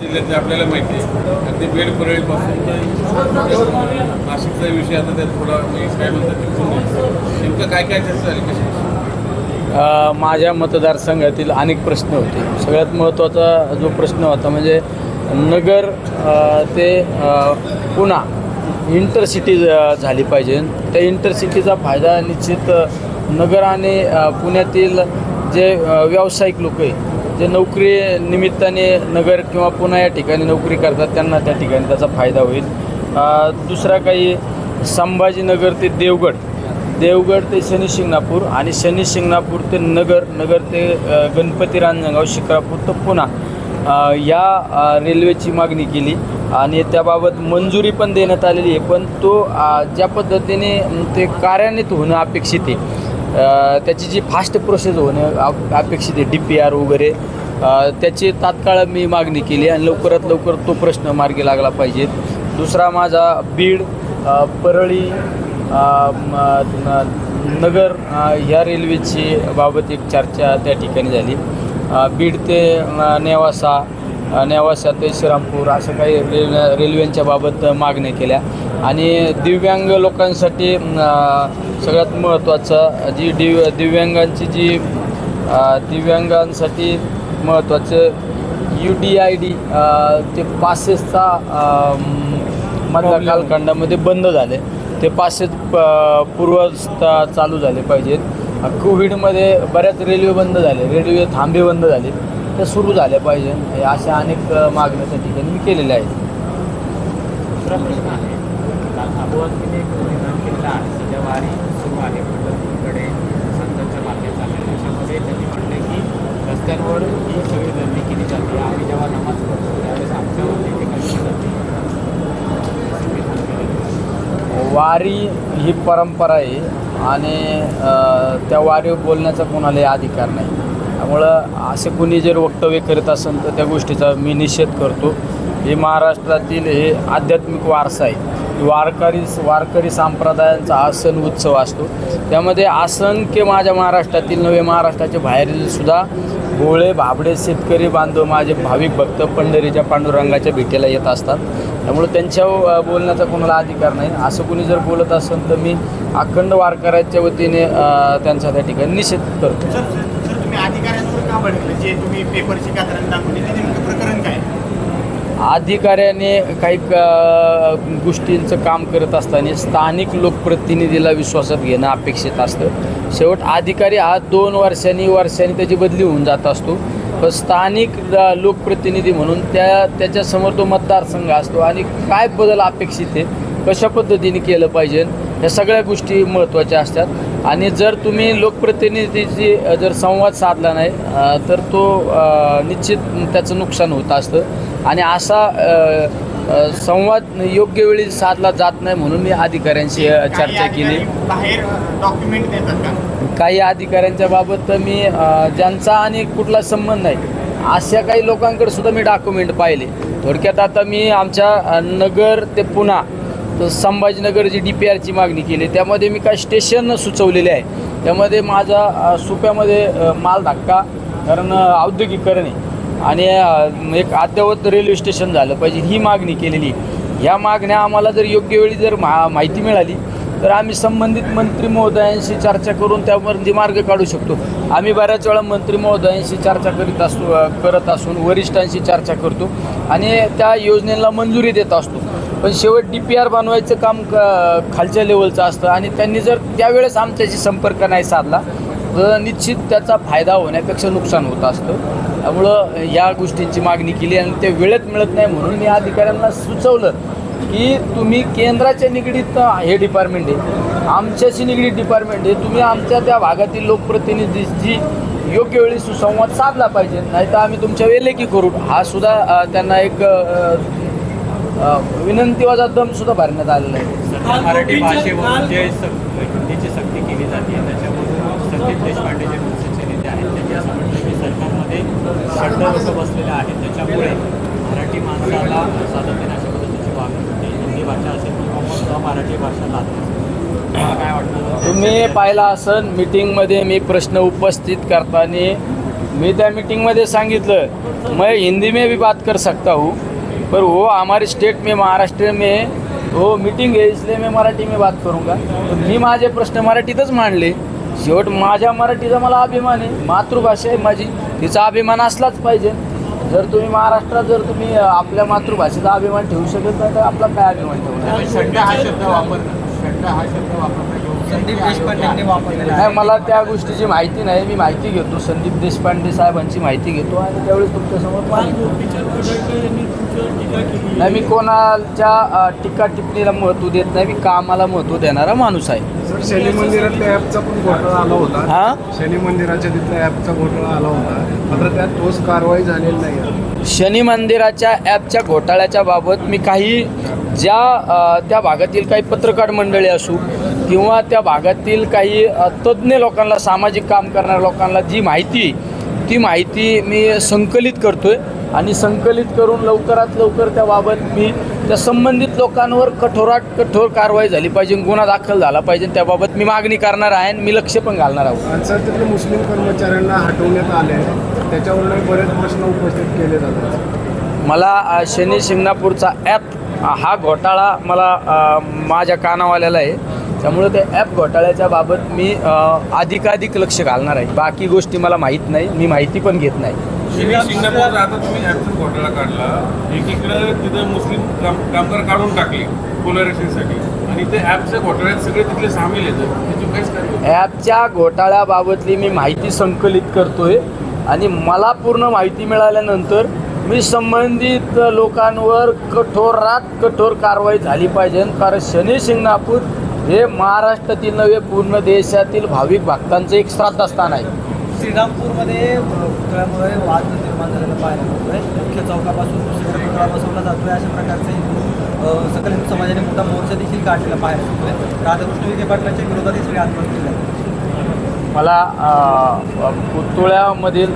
जिल्ह्यातले आपल्याला माहिती आहे. अगदी बेड परळीपासून नाशिकचा विषय आता त्यात थोडा काय म्हणतात नेमकं काय काय चर्चा झाली? कशी? माझ्या मतदारसंघातील अनेक प्रश्न होते. सगळ्यात महत्त्वाचा जो प्रश्न होता म्हणजे नगर ते पुन्हा इंटरसिटी झाली पाहिजे. त्या इंटरसिटीचा फायदा निश्चित नगर आणि पुण्यातील जे व्यावसायिक लोक आहे जे नोकरी निमित्ताने नगर किंवा पुन्हा या ठिकाणी नोकरी करतात त्यांना त्या ठिकाणी त्याचा फायदा होईल. दुसरा काही संभाजीनगर ते देवगड. देवगड ते शनी शिंगणापूर आणि शनी शिंगणापूर ते नगर नगर ते गणपती रांजणगाव शिक्रापूर तर पुणा. या रेल्वेची मागणी केली आणि त्याबाबत मंजुरी पण देण्यात आलेली आहे पण तो ज्या पद्धतीने ते कार्यान्वित होणं अपेक्षित आहे त्याची जी फास्ट प्रोसेस होणं अप- अपेक्षित आहे डी पी आर वगैरे त्याची तात्काळ मी मागणी केली आणि लवकरात लवकर तो प्रश्न मार्गी लागला पाहिजे. दुसरा माझा बीड परळी नगर ह्या रेल्वेची बाबत एक चर्चा त्या ठिकाणी झाली. बीड ते नेवासा नेवासा ते श्रीरामपूर असं काही रेल्वे रेल्वेंच्या बाबत मागण्या केल्या. आणि दिव्यांग लोकांसाठी सगळ्यात महत्त्वाचं जी दिव दिव्यांगांची जी दिव्यांगांसाठी महत्त्वाचं यू डी आय डी ते पासेसचा मधल्या कालखंडामध्ये बंद झाले. ते पासेस प- पूर्वस्था चालू झाले पाहिजेत. कोविडमध्ये बऱ्याच रेल्वे बंद झाले. रेल्वे थांबे बंद झाले. ते सुरू झाले पाहिजे. हे अशा अनेक मागण्या त्या ठिकाणी मी केलेल्या आहेत. दुसरा प्रश्न आहे काल अबुवाजीने एक विधान केलेलं आहे. सध्या वारी सुरू आहे पंढरपूरकडे. संतांच्या मार्गात आहे त्याच्यामध्ये त्यांनी म्हटलं की रस्त्यांवर ही सगळी गर्दी केली जाते. आम्ही जेव्हा नमाज त्यावेळेस केलेलं वारी ही परंपरा आहे आणि त्या वारीवर बोलण्याचा कोणालाही अधिकार नाही. त्यामुळं असे कुणी जर वक्तव्य करत असेल तर त्या गोष्टीचा मी निषेध करतो. हे महाराष्ट्रातील हे आध्यात्मिक वारसा आहे. वारकरी वारकरी संप्रदायांचा हा सण उत्सव असतो. त्यामध्ये असंख्य माझ्या महाराष्ट्रातील नवे महाराष्ट्राच्या बाहेरील सुद्धा भोळे भाबडे शेतकरी बांधव माझे भाविक भक्त पंढरीच्या पांडुरंगाच्या भेटीला येत असतात. त्यामुळे त्यांच्या बोलण्याचा कोणाला अधिकार नाही. असं कोणी जर बोलत असेल तर मी अखंड वारकऱ्याच्या वतीने त्यांचा त्या ठिकाणी निषेध करतो सर सर तुम्ही अधिकाऱ्यांवर का भडकले जे तुम्ही पेपरची कात्रण दाखवली ते नेमकं प्रकरण काय? अधिकाऱ्याने काही क- गोष्टींचं काम करत असताना स्थानिक लोकप्रतिनिधीला विश्वासात घेणं अपेक्षित असतं. शेवट अधिकारी हा दोन वर्षांनी वर्षांनी त्याची बदली होऊन जात असतो. पण स्थानिक लोकप्रतिनिधी म्हणून त्या त्याच्यासमोर तो मतदारसंघ असतो. आणि काय बदल अपेक्षित आहे? कशा पद्धतीने केलं पाहिजे? ह्या सगळ्या गोष्टी महत्त्वाच्या असतात. आणि जर तुम्ही लोकप्रतिनिधीची अ, जर संवाद साधला नाही तर तो निश्चित त्याचं नुकसान होत असतं. आणि असा संवाद योग्य वेळी साधला जात नाही म्हणून मी अधिकाऱ्यांशी चर्चा केली. अधिकारी बाहेर डॉक्युमेंट देतात का? काही अधिकाऱ्यांच्या बाबत तर मी ज्यांचा आणि कुठला संबंध नाही अशा काही लोकांकडे सुद्धा मी डॉक्युमेंट पाहिले. थोडक्यात आता मी आमच्या नगर ते पुणा तर संभाजीनगर जी डी पी आरची मागणी केली. त्यामध्ये मी काही स्टेशन सुचवलेले आहे. त्यामध्ये माझा सुप्यामध्ये माल धक्का कारण औद्योगिकरण आहे. आणि एक अद्यावत रेल्वे स्टेशन झालं पाहिजे ही मागणी केलेली. ह्या मागण्या आम्हाला जर योग्य वेळी जर मा माहिती मिळाली तर आम्ही संबंधित मंत्री महोदयांशी चर्चा करून त्यावर मार्ग काढू शकतो. आम्ही बऱ्याच वेळा मंत्री महोदयांशी चर्चा करीत असतो करत असून वरिष्ठांशी चर्चा करतो आणि त्या योजनेला मंजुरी देत असतो. पण शेवट डी पी आर बनवायचं काम क खालच्या लेवलचं असतं. आणि त्यांनी जर त्यावेळेस आमच्याशी संपर्क नाही साधला तर निश्चित त्याचा फायदा होण्यापेक्षा नुकसान होत असतं. त्यामुळं या गोष्टींची मागणी केली आणि ते वेळेत मिळत नाही म्हणून मी अधिकाऱ्यांना सुचवलं की तुम्ही केंद्राच्या निगडीत हे डिपार्टमेंट आहे. आमच्याशी निगडीत डिपार्टमेंट आहे. तुम्ही आमच्या त्या भागातील लोकप्रतिनिधीची योग्य वेळी सुसंवाद साधला पाहिजे. नाही तर आम्ही तुमच्या वेलेकी करू. हा सुद्धा त्यांना एक विनंतीवाचा दम सुद्धा भरण्यात आलेला आहे. मराठी भाषेवर जे हिंदीची सक्ती केली जाते त्याच्यामधून संदीप देशपांडे जे मनसेचे नेते आहेत त्यांनी असं म्हटलं की सरकारमध्ये शब्द लोक बसलेले आहेत. त्याच्यामुळे मराठी माणसाला सातत्याने अशा पद्धतीची वागणूक होते. हिंदी भाषा असेल किंवा मराठी भाषा लागते. काय वाटतं? तुम्ही पाहिला असन मीटिंगमध्ये मी प्रश्न उपस्थित करताना मैं त्या मीटिंग में सांगितलं मैं हिंदी में भी बात कर सकता हूँ. पर वो हमारे स्टेट में महाराष्ट्र में वो मीटिंग आहे इसलिए मी मराठी मी बात करूंगा। तर मी माझे प्रश्न मराठीतच मांडले. शेवट माझ्या मराठीचा मला अभिमान आहे. मातृभाषा आहे माझी. तिचा अभिमान असलाच पाहिजे. जर तुम्ही महाराष्ट्रात जर तुम्ही आपल्या मातृभाषेचा अभिमान ठेवू शकत नाही तर आपला काय अभिमान ठेवू शंड हा शब्द वापर हा शब्द वापरला संदीप देशपांडेंनी वापरलेला नाही मला त्या गोष्टीची माहिती नाही मी माहिती घेतो. संदीप देशपांडे साहेबांची माहिती घेतो आणि त्यावेळेस तुमच्यासमोर. नाही मी कोणाच्या टीका टिप्पणीला महत्त्व देत नाही मी कामाला महत्त्व देणारा माणूस आहे. शनी मंदिरातल्या ॲपचा पण घोटाळा आला होता. हा? शनी मंदिराच्या तिथल्या ॲपचा घोटाळा आला होता. मात्र त्यात ठोस कारवाई झालेली नाही आहे. शनी मंदिराच्या ॲपच्या घोटाळ्याच्या बाबत मी काही ज्या त्या भागातील काही पत्रकार मंडळी असू किंवा त्या भागातील काही तज्ज्ञ लोकांना सामाजिक काम करणाऱ्या लोकांना जी माहिती ती माहिती मी संकलित करतोय आणि संकलित करून लवकरात लवकर त्याबाबत मी त्या संबंधित लोकांवर कठोरात कठोर कारवाई झाली पाहिजे गुन्हा दाखल झाला पाहिजे त्याबाबत मी मागणी करणार आहे आणि मी लक्ष पण घालणार आहोत. सर तिथल्या मुस्लिम कर्मचाऱ्यांना हटवण्यात आले त्याच्यावरही बरेच प्रश्न उपस्थित केले जातात. मला शनी शिंगणापूरचा ॲप हा घोटाळा मला माझ्या कानावाल्याला आहे. त्यामुळे त्या ॲप घोटाळ्याच्या बाबत मी अधिकाधिक लक्ष घालणार आहे. बाकी गोष्टी मला माहीत नाही. मी माहिती पण घेत नाही. शिंदे सिंगापूरचा आता तुम्ही ॲपचा घोटाळा काढला. एकीकडे तिथं मुस्लिम काम कामगार काढून टाकले पोलरायझेशनसाठी आणि ते ॲपच्या घोटाळ्यात सगळे तिथले सामील काय ॲपच्या घोटाळ्याबाबतली मी माहिती संकलित करतोय. आणि मला पूर्ण माहिती मिळाल्यानंतर मी संबंधित लोकांवर कठोरात कठोर कारवाई झाली पाहिजे. कारण शनी शिंगणापूर हे महाराष्ट्रातील नव्हे पूर्ण देशातील भाविक भक्तांचं एक श्रद्धास्थान आहे. श्रीरामपूरमध्ये पुतळ्यामुळे वाद निर्माण झालेला पाहायला मिळतोय. मुख्य चौकापासून दुसरीकडे पुतळा बसवला जातोय. अशा प्रकारचे सकल हिंदू समाजाने मोठा मोर्चा देखील काढलेला पाहायला मिळतोय. राधाकृष्ण विखे पाटलांच्या विरोधात हे सगळे आंदोलन केलं मला पुतळ्यामधील